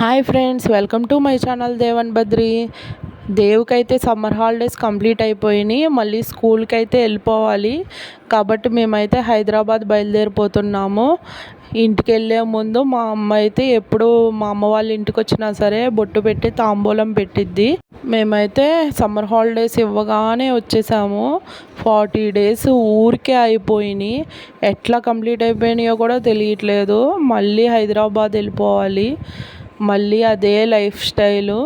Hi friends welcome to my channel Devan Badri. దేవుకైతే summer holidays complete అయిపోయినాయి మళ్ళీ స్కూల్కి అయితే వెళ్ళిపోవాలి. కాబట్టి మేమైతే హైదరాబాద్ బయలుదేరిపోతున్నాము. ఇంటికి వెళ్ళే ముందు మా అమ్మ అయితే ఎప్పుడు మా అమ్మ వాళ్ళ ఇంటికి వచ్చినా సరే బొట్టు పెట్టి తాంబూలం పెట్టిద్ది. మేమైతే సమ్మర్ హాలిడేస్ ఇవ్వగానే వచ్చేసాము. ఫార్టీ డేస్ ఊరికే అయిపోయినాయి. ఎట్లా కంప్లీట్ అయిపోయినాయో కూడా తెలియట్లేదు. మళ్ళీ హైదరాబాద్ వెళ్ళిపోవాలి. మళ్ళీ అదే లైఫ్ స్టైలు.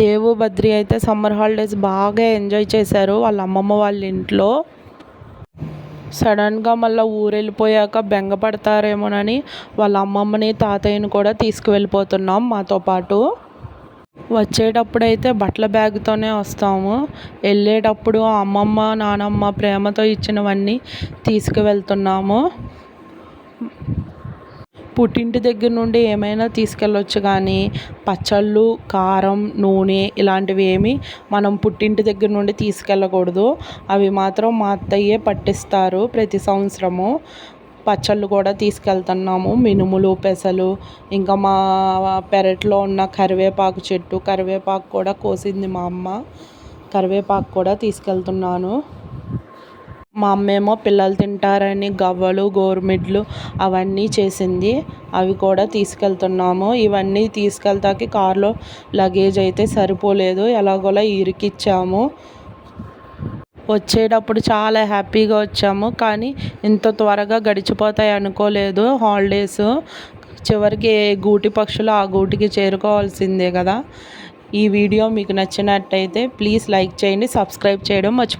దేవు బద్రి అయితే సమ్మర్ హాలిడేస్ బాగా ఎంజాయ్ చేశారు వాళ్ళ అమ్మమ్మ వాళ్ళ ఇంట్లో. సడన్గా మళ్ళీ ఊరెళ్ళిపోయాక బెంగపడతారేమోనని వాళ్ళ అమ్మమ్మని తాతయ్యని కూడా తీసుకువెళ్ళిపోతున్నాం మాతో పాటు. వచ్చేటప్పుడు అయితే బట్టల బ్యాగ్తోనే వస్తాము. వెళ్ళేటప్పుడు అమ్మమ్మ నానమ్మ ప్రేమతో ఇచ్చినవన్నీ తీసుకువెళ్తున్నాము. పుట్టింటి దగ్గర నుండి ఏమైనా తీసుకెళ్ళొచ్చు కానీ పచ్చళ్ళు కారం నూనె ఇలాంటివి ఏమి మనం పుట్టింటి దగ్గర నుండి తీసుకెళ్ళకూడదు. అవి మాత్రం మా అత్తయ్యే పట్టిస్తారు ప్రతి సంవత్సరము. పచ్చళ్ళు కూడా తీసుకెళ్తున్నాము. మినుములు పెసలు ఇంకా మా పెరట్లో ఉన్న కరివేపాకు చెట్టు కరివేపాకు కూడా కోసింది మా అమ్మ. కరివేపాకు కూడా తీసుకెళ్తున్నాను. మా అమ్మేమో పిల్లలు తింటారని గవ్వలు గోరుమిడ్లు అవన్నీ చేసింది. అవి కూడా తీసుకెళ్తున్నాము. ఇవన్నీ తీసుకెళ్తాకి కారులో లగేజ్ అయితే సరిపోలేదు. ఎలాగోలా ఇరికిచ్చాము. వచ్చేటప్పుడు చాలా హ్యాపీగా వచ్చాము. కానీ ఇంత త్వరగా గడిచిపోతాయి అనుకోలేదు హాలిడేస్ చివరికి గూటి పక్షులు ఆ గూటికి చేరుకోవాల్సిందే కదా. ఈ వీడియో మీకు నచ్చినట్టయితే ప్లీజ్ లైక్ చేయండి సబ్స్క్రైబ్ చేయడం మర్చిపో